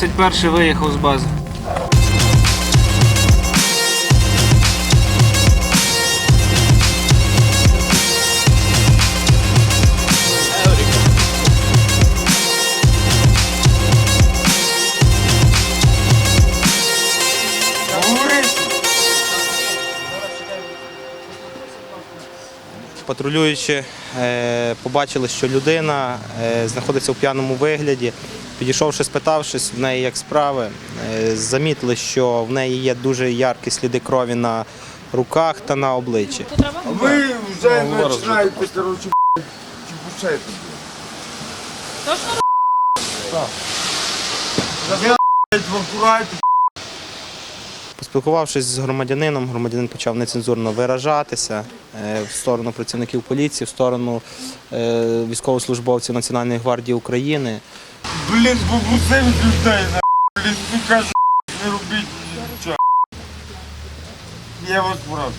151 виїхав з бази. Патрулюючи, е, побачили, що людина е, знаходиться у п'яному вигляді. Підійшовши, спитавшись в неї як справи, е, замітили, що в неї є дуже яркі сліди крові на руках та на обличчі. Ви вже починаєте, коротше. Я, блядь, в акураті. Поспілкувавшись з громадянином, громадянин почав нецензурно виражатися е, в сторону працівників поліції, в сторону е, військовослужбовців Національної гвардії України. Блін, попросив людей, на блін, сука, не робіть нічого. Я вас прошу.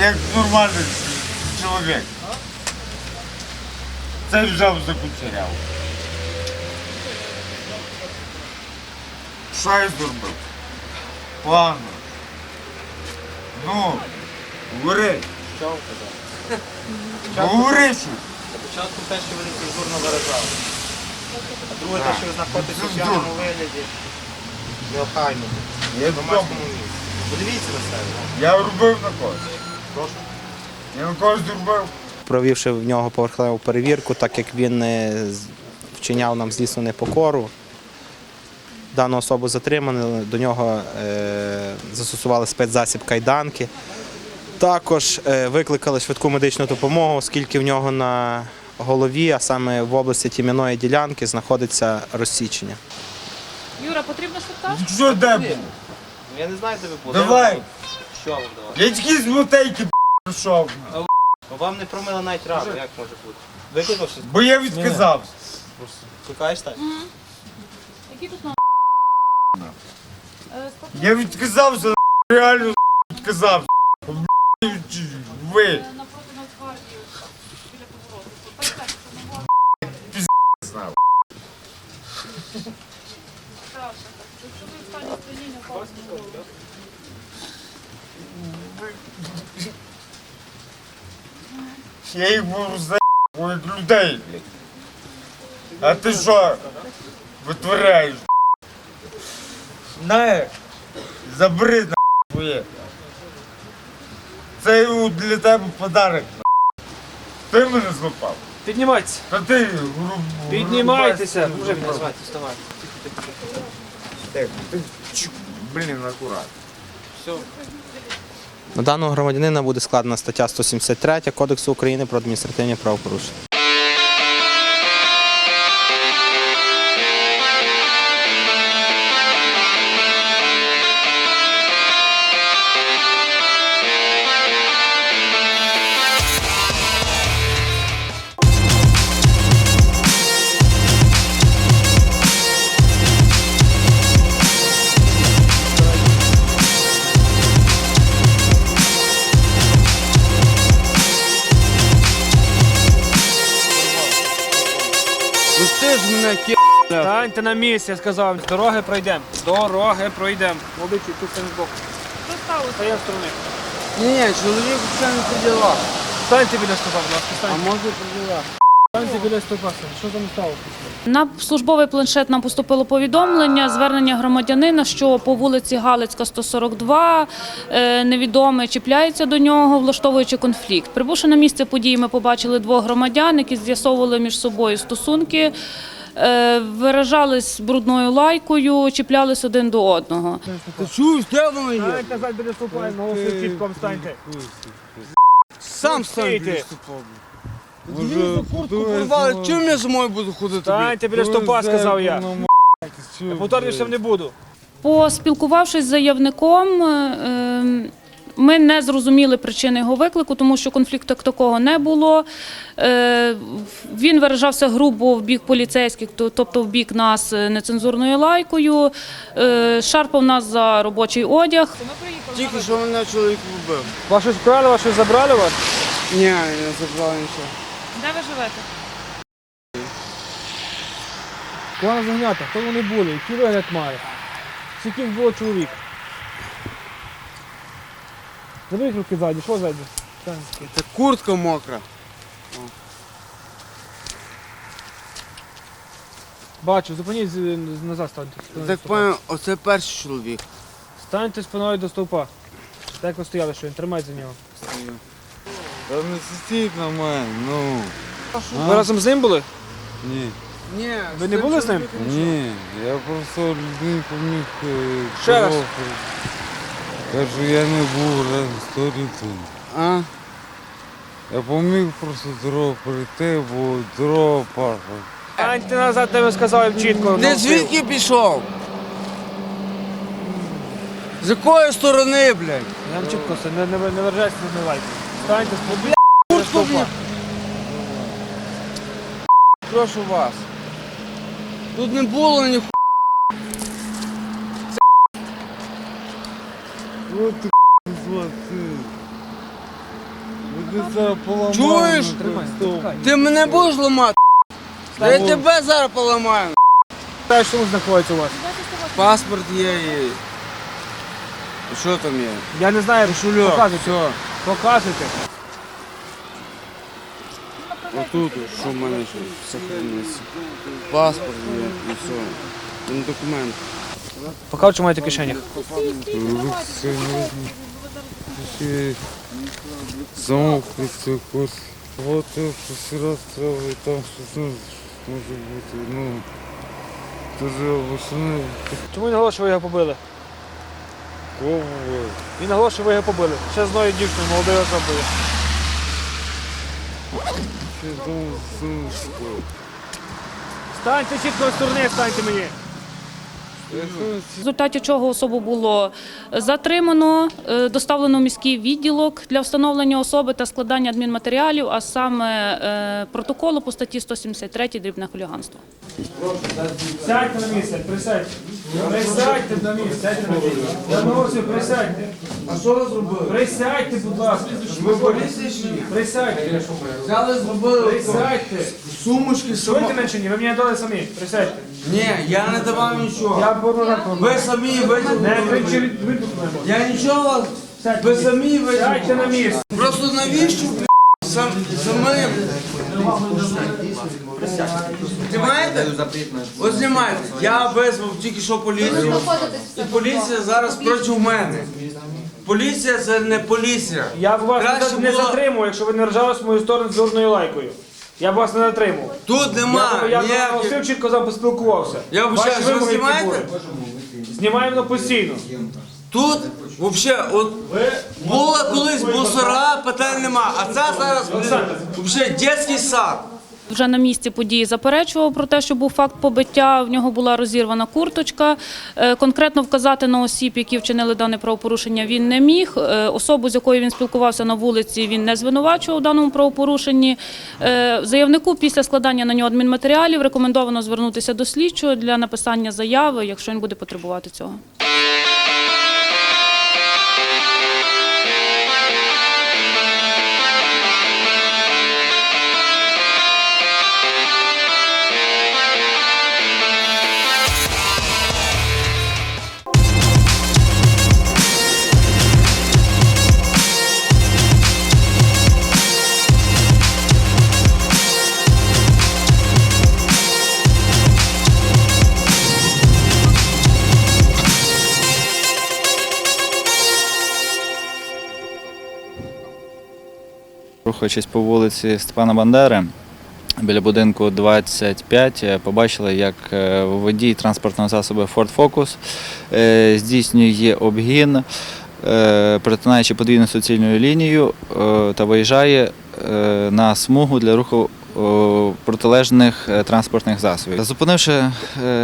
Як нормальний чоловік. Це взяв за кучеряву. Що я зробив? Ладно. Ну, говори. Говори щось. Спочатку те, що ви нецензурно виражали. А друге, те, що ви знаходитеся в п'яному вигляді, неохайно. Я вдома. місці. Подивіться на себе. Я робив на когось. Прошу. Я на когось зробив. Провівши в нього поверхневу перевірку, так як він вчиняв нам злісну непокору. Дану особу затримали, до нього е, застосували спецзасіб кайданки. Також е, викликали швидку медичну допомогу, оскільки в нього на голові, а саме в області тім'яної ділянки, знаходиться розсічення. Юра, потрібно швидка? Що де був? Я не знаю, де ви були. Давай. Що вам давати? Я тільки з мотейки б**, прийшов. Вам не промили навіть рану, як може бути? Викликавши, Бо я відказався. шукаєш так? Які тут номер? Е. Я відказався, реально відказався. Б**, Ви. Е, Напроти Нацгвардії, біля повороту. Перестань, це не можна. знав. Краще так. Якщо ви в стані сп'яніння, паузу не робите. Я їх буду за як людей. блядь. А ти що витворяєш? Не, забери на твоє. Це для тебе подарок. на. Ти мене злопав. Піднімайтеся. Та ти груб. Піднімайтеся. груб- Мужик, груб- вставайте, вставайте. Тихо, ти чу, Блін, акурат. На даного громадянина буде складена стаття 173 Кодексу України про адміністративні правопорушення. Станьте на місці, я сказав. Дороги пройдемо. Дороги пройдемо. Молодці, тут там збоку. Що сталося? Та я сторони. Ні, ні, чоловік це не при ділах. Станьте біля стопа, будь ласка, А може при ділах. Станьте біля стопа. Що там сталося? На службовий планшет нам поступило повідомлення, звернення громадянина, що по вулиці Галицька 142 е, невідомий чіпляється до нього, влаштовуючи конфлікт. Прибувши на місце події, ми побачили двох громадян, які з'ясовували між собою стосунки, виражались брудною лайкою, чіплялись один до одного. Ти чуєш, де воно є? Станьте зад біля стопа, наголосив чітком станьте. Сам стань Стійте. куртку порвали, чим я зимою буду ходити? Станьте біля стопа, сказав я. Я повторюватися не буду. Поспілкувавшись з заявником, е, ем, ми не зрозуміли причини його виклику, тому що конфлікту такого не було. Е, Він виражався грубо в бік поліцейських, тобто в бік нас е, нецензурною лайкою, е, шарпав нас за робочий одяг. Тільки що мене чоловік вбив. Вас щось вкрали, вас щось забрали вас? Ні, не забрали нічого. Де ви живете? Кого заганяти? Хто вони були? Який вигляд має? Скільки було чоловік? Заберіть руки ззаді, що ззаді? Це куртка мокра. Бачу, зупиніть з- назад станьте. Так поняв, оце перший чоловік. Станьте спиною до стовпа. Так як ви стояли, що він тримайте за нього. Та не сидіть на мене, ну. Ви разом з ним були? Ні. Ні, Ви не були з ним? Ні, я просто людині поміг. е, Ще раз. Кажу, я не був разом з Торітом. А? Я поміг просто дорогу перейти, бо дорога пахла. Станьте назад, де ви сказав чітко. Ти наусив. звідки пішов? З якої сторони, блядь? Я вам чітко все, не, не, не вержайся, не змивайте. Станьте спокійно. Куртку мені. Прошу вас. Тут не було ні От ти звати. Ти зараз поламав. Чуєш? Ти мене будеш ламати? Та я тебе зараз поламаю. Та що знаходиться у вас? Паспорт є і. і Що там є? Я не знаю, Кошельок. показуйте. Все. Показуйте. Отут, що в мене ще. Паспорт є і все. Документ. Покажу, що маєте в кишенях. Замок якось. От раз треба і там щось може бути. Ну, дуже обосни Чому він наголошує, що ви його побили? кого. Він наголошує, що ви його побили. Ще з одною дівчиною, молодою особою. Ще там сумсько. Станьте чітко з сторони, станьте мені. В результаті чого особу було затримано, е, доставлено в міський відділок для встановлення особи та складання адмінматеріалів, а саме е, протоколу по статті 173 дрібне хуліганство. Сядьте на місце, присядьте. Присядьте на місце, сядьте на місце. Присядьте. А що ви зробили? Присядьте, будь ласка. Ви поліція чи ні? Присядьте. Взяли, зробили Присядьте. сумочки Чуєте сама. мене чи ні? Ви мені дали самі. Присядьте. Ні, я не давав нічого. Я поверну Ви самі Не витягнули. кричіть, випустимо. Я нічого. Сядьте. Ви самі Сядьте витягнули. на місце. Просто навіщо, блядь, сам, самим? Знімаєте? Ось знімайте. Я визвав тільки що поліцію. І поліція зараз проти мене. Поліція це не поліція. Я б вас Краще не було- затримував, якщо ви не ржали в мою сторону з дурною лайкою. Я б вас не затримував. Тут Я, нема б- я б ніяких. наголосив, чітко з вами поспілкувався. Я Ваші вибачаюсь, ви вимоги які знімаєте? були? Знімаємо постійно. Тут взагалі, от була колись мусора, питань нема. А це зараз взагалі дитячий сад. Вже на місці події заперечував про те, що був факт побиття. В нього була розірвана курточка. Е, Конкретно вказати на осіб, які вчинили дане правопорушення, він не міг. Е, Особу, з якою він спілкувався на вулиці, він не звинувачував у даному правопорушенні. Е, Заявнику після складання на нього адмінматеріалів рекомендовано звернутися до слідчого для написання заяви, якщо він буде потребувати цього. Рухаючись по вулиці Степана Бандери, біля будинку 25, е, побачили, як е, водій транспортного засобу Ford Focus е, здійснює обгін, перетинаючи подвійну суцільну лінію та виїжджає на смугу для руху протилежних транспортних засобів. Зупинивши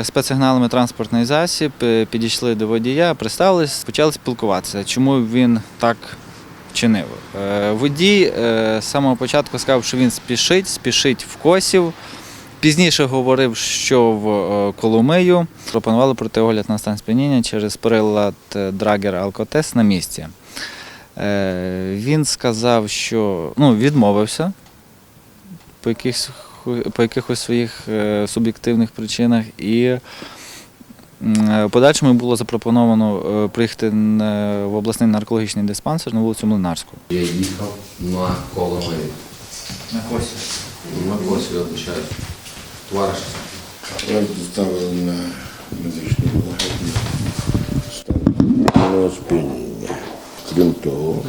спецсигналами транспортний засіб, підійшли до водія, представились, почали спілкуватися, чому він так вчинив. Е, Водій е, з самого початку сказав, що він спішить, спішить в косів. Пізніше говорив, що в е, Коломию пропонували пройти огляд на стан сп'яніння через прилад Драгер Алкотест на місці. Він сказав, що ну, відмовився по якихось по якихось своїх суб'єктивних причинах. І подальшому було запропоновано е, приїхати в обласний наркологічний диспансер на вулицю Млинарську. Я їхав на Коломиї. На косі. На косі, я. Товариш. Вас доставили на медичну благодійну стан сп'яніння. Крім того,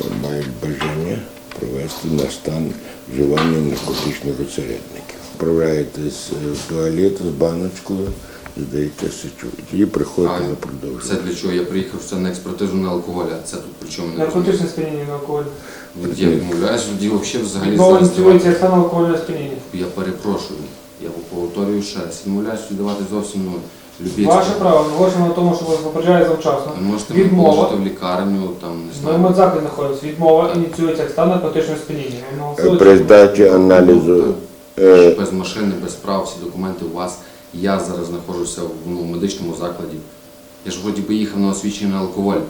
е, мають бажання провести на стан вживання наркотичних осередників. Вправляєтесь е, в туалет з баночкою, здаєте сечу. Тоді приходите на Це для чого? Я приїхав це на експертизу на алкоголь, а це тут при чому не розумію. Наркотичне сп'яніння на алкоголь. Я відмовляюсь, тоді взагалі взагалі зараз ініціюється як стан алкогольного сп'яніння. Я перепрошую. Я повторюю ще раз. Відмовляюсь віддавати зовсім ну, любі. Ваше право, наголошено на тому, що вас попереджає завчасно. Ви можете мене Відмова. положити в лікарню, там, не В знаю. Відмова ініціюється як стан наркотичного сп'яніння. Наголосили, При здачі аналізу е, Без машини, без прав, всі документи у вас. Я зараз знаходжуся в ну, медичному закладі. Я ж вроді би їхав на освічення на алкоголь.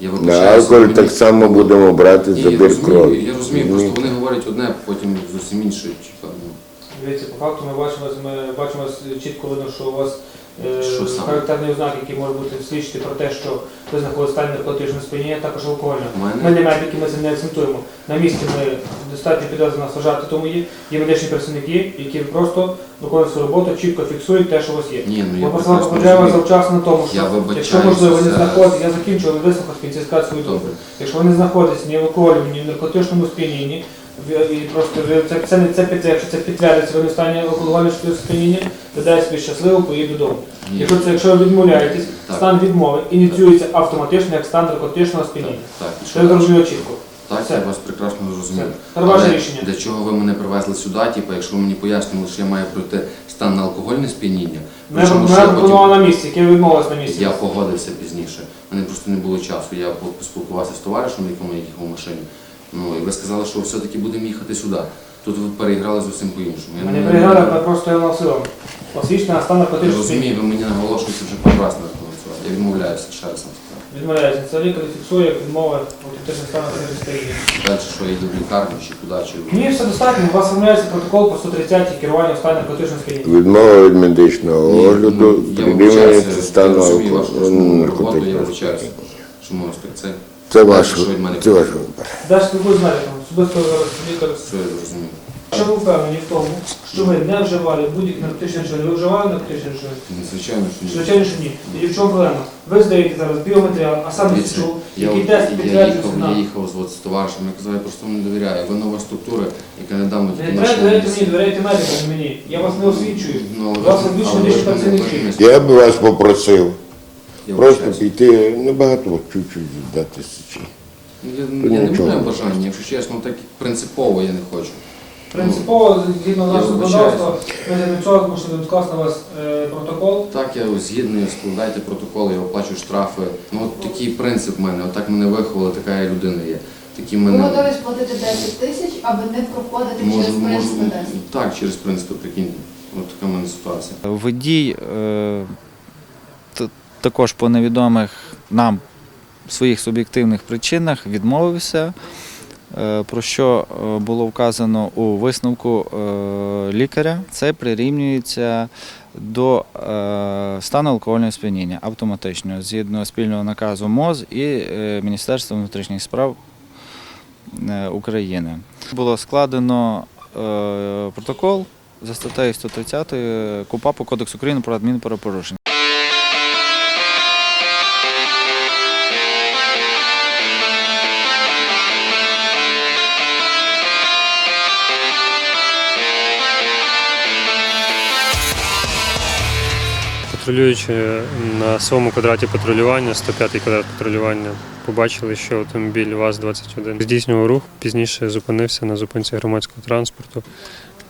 Я на алкоголь мені- так само будемо брати забір крові. я розумію, просто вони говорять одне, потім зовсім інше. типа, ну. Дивіться, по факту ми бачимо, ми бачимо чітко видно, що у вас е, Що саме? характерні ознаки, які можуть бути свідчити про те, що ви знаходитесь в стані наркотичного сп'яніння, також. У мене Ми не медики, ми це не акцентуємо. На місці ми достатньо підозрюємо нас вважати, тому є. Є медичні працівники, які просто виконують свою роботу, чітко фіксують те, що у вас є. ні, ну Ми я просто прекрасно попереджаємо вас розумію. завчасно на тому, Я що вибачаюся якщо можливо не за- я закінчую, ви вислухав кінці сказати свою думку. Добре. Якщо ви не знаходитесь ні в алкоголі, ні в наркотичному сп'янінні, і просто це, це, не- це, під- якщо це підтвердиться, ви не в стані алкогольного сп'яніння, то дай собі щасливо, поїдь додому. Ні. Якщо, це, якщо ви відмовляєтесь, Так. стан відмови ініціюється автоматично як стан наркотичного сп'яніння. Так, і Це що я далі? зрозуміло чітко. Так, Все. я вас прекрасно зрозумів. Це ваше Але рішення. Для чого ви мене привезли сюди? Типу, якщо ви мені пояснили, що я маю пройти стан на алкогольне сп'яніння, Ми причому пропонували потім на місці, яке ви відмовились на місці. я погодився пізніше. У мене просто не було часу. Я по- поспілкувався з товаришем, якому я їхав у машині. Ну і ви сказали, що все-таки будемо їхати сюди. Тут ви переіграли зовсім по-іншому. Я Ми не переграли, ми просто його носили. Освічена на стан Я розумію, ви мені наголошуєте вже пару разів на голосувати. Я відмовляюся ще раз вам сказав. Відмовляється. Це лікар фіксує як відмова автоматичного стану наркотичного сп'яніння. Далі, що я йду в лікарню чи куди, чи Ні, все достатньо. У вас оформляється протокол по 130 керування в стані наркотичного сп'яніння. Відмова від медичного огляду я прирівнюється вибачаюся, стану вашу я вибачаюся. Що можна сказати? Це Це ваш, що від мене це ваш вибір. Далі спілкуюсь з. Особисто зараз лікар. все я зрозумів. Що ви впевнені в тому, що ви не вживали будь-які наркотичні речовини? Ви вживали наркотичні речовини? Ну, Звичайно, що ні. Звичайно, що ні. І в чому проблема? Ви здаєте зараз біоматеріал, а саме Дивіться, СЧУ, Я, який тест я, підтверджується їхав, я на... їхав з, от, з товаришем, я казав, я просто не довіряю. Ви нова структура, яка недавно Не тільки треба нашла довіряти мені, довіряйте медикам, не мені. Я вас не освічую. Ну, але вас ви- але ви ж працівники. ви ж мене- Я би вас попросив просто піти небагато, чуть-чуть віддати сечі. Ну, Я, я не маю бажання, якщо чесно, так принципово я не хочу. Принципово, згідно Я нашого законодавства, ми для цього змушені відкласти на вас е, протокол. Так, я згідний, складайте протоколи, я оплачую штрафи. Ну от такий принцип в мене, отак мене виховали, така я людина є. Такі Ви мене. готові сплатити 10 тисяч, аби не проходити Можу, через можу, принципи тест? так, через принципи, прикиньте. От така в мене ситуація. Водій е, т- також по невідомих нам своїх суб'єктивних причинах відмовився, е, про що е, було вказано у висновку е, лікаря. Це прирівнюється до стану алкогольного сп'яніння автоматично згідно спільного наказу МОЗ і Міністерства внутрішніх справ України. Було складено протокол за статтею 130 КУПАПу Кодексу України про адмінправопорушення. Патрулюючи на своєму квадраті патрулювання, 105-й квадрат патрулювання, побачили, що автомобіль ВАЗ-21 здійснював рух, пізніше зупинився на зупинці громадського транспорту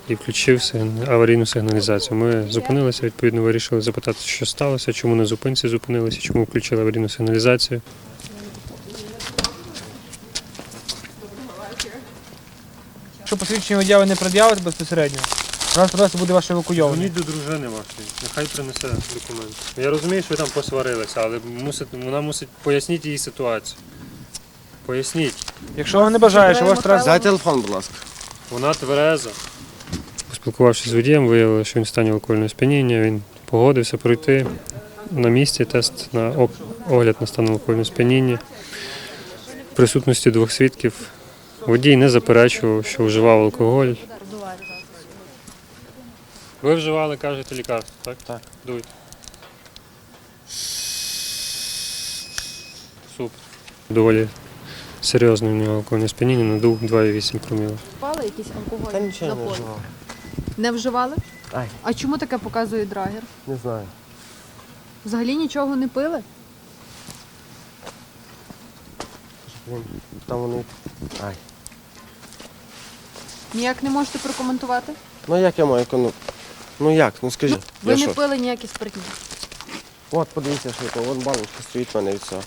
і включив аварійну сигналізацію. Ми зупинилися, відповідно, вирішили запитати, що сталося, чому на зупинці зупинилися, чому включили аварійну сигналізацію. Якщо посвідчення водія ви не пред'явите безпосередньо, транспорт буде ваш евакуйований. Дзвоніть до дружини вашої, нехай принесе документи. Я розумію, що ви там посварилися, але мусить, вона мусить пояснити їй ситуацію. Поясніть. Якщо вам не бажає, що ваш транспорт... телефон, будь ласка. Вона твереза. Спілкувавшись з водієм, виявили, що він в стані алкогольного сп'яніння. Він погодився пройти на місці тест на огляд на стан алкогольного сп'яніння. В присутності двох свідків водій не заперечував, що вживав алкоголь. Ви вживали, кажете, лікарство, так? Так. Дуйте. Супер. Доволі серйозне в нього алкогольне сп'яніння, надув 2,8 проміла. Вживали якісь алкогольні Та нічого не напої? вживав. Не вживали? Ай. А чому таке показує драгер? Не знаю. Взагалі нічого не пили? Блін, Там вони. Ай. Ніяк не можете прокоментувати? Ну як я маю кону? Ну як? Ну скажіть. Ви я не що? пили ніякі спиртні. От подивіться, що то. Вон баночка стоїть в мене від цього.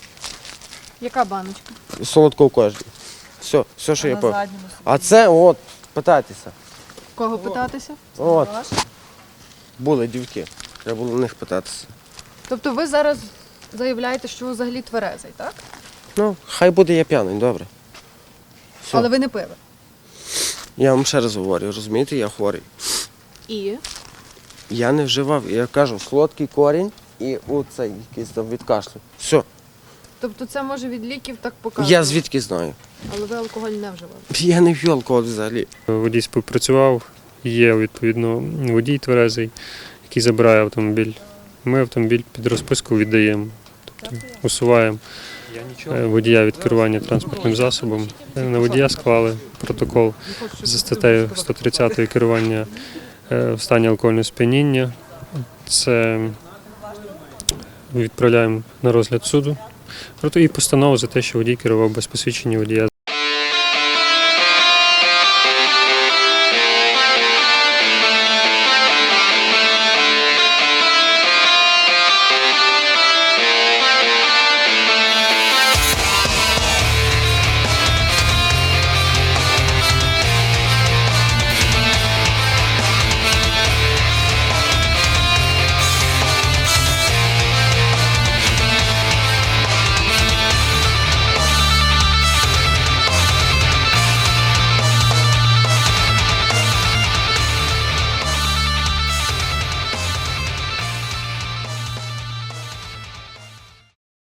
Яка баночка? Солодко кожній. Все, все, що я пив. А це от, питайтеся. Кого питатися? От. Були дівки. Треба було в них питатися. Тобто ви зараз заявляєте, що ви взагалі тверезий, так? Ну, хай буде я п'яний, добре. Все. Але ви не пили. Я вам ще раз говорю, розумієте, я хворий. І Я не вживав, я кажу, солодкий корінь і оцей якийсь там від кашлю. Все. тобто це може від ліків так показувати. Я звідки знаю? Але ви алкоголь не вживали. Я не п'ю алкоголь взагалі. Водій співпрацював, є відповідно водій тверезий, який забирає автомобіль. Ми автомобіль під розписку віддаємо, тобто усуваємо е, водія від керування транспортним засобом. На водія склали протокол за статтею 130 керування е, в стані алкогольного сп'яніння. Це відправляємо на розгляд суду. І постанову за те, що водій керував без посвідчення водія